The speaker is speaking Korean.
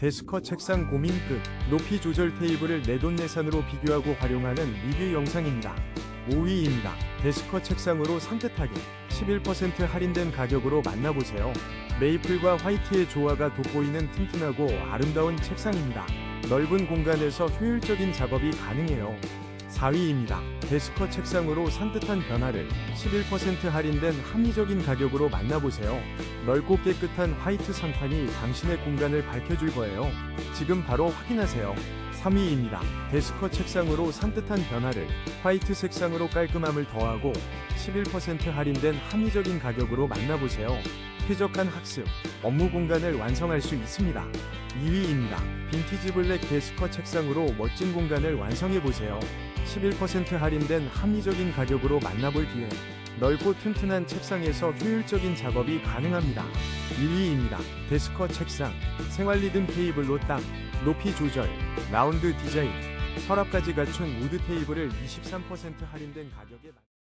데스커 책상 고민 끝. 높이 조절 테이블을 내돈내산으로 비교하고 활용하는 리뷰 영상입니다. 5위입니다. 데스커 책상으로 산뜻하게 11% 할인된 가격으로 만나보세요. 메이플과 화이트의 조화가 돋보이는 튼튼하고 아름다운 책상입니다. 넓은 공간에서 효율적인 작업이 가능해요. 4위입니다. 데스커 책상으로 산뜻한 변화를 11% 할인된 합리적인 가격으로 만나보세요. 넓고 깨끗한 화이트 상판이 당신의 공간을 밝혀줄 거예요. 지금 바로 확인하세요. 3위입니다. 데스커 책상으로 산뜻한 변화를 화이트 색상으로 깔끔함을 더하고 11% 할인된 합리적인 가격으로 만나보세요. 쾌적한 학습, 업무 공간을 완성할 수 있습니다. 2위입니다. 빈티지 블랙 데스커 책상으로 멋진 공간을 완성해보세요. 11% 할인된 합리적인 가격으로 만나볼 기회. 넓고 튼튼한 책상에서 효율적인 작업이 가능합니다. 1위입니다. 데스커 책상, 생활 리듬 테이블로 딱, 높이 조절, 라운드 디자인, 서랍까지 갖춘 우드 테이블을 23% 할인된 가격에 만-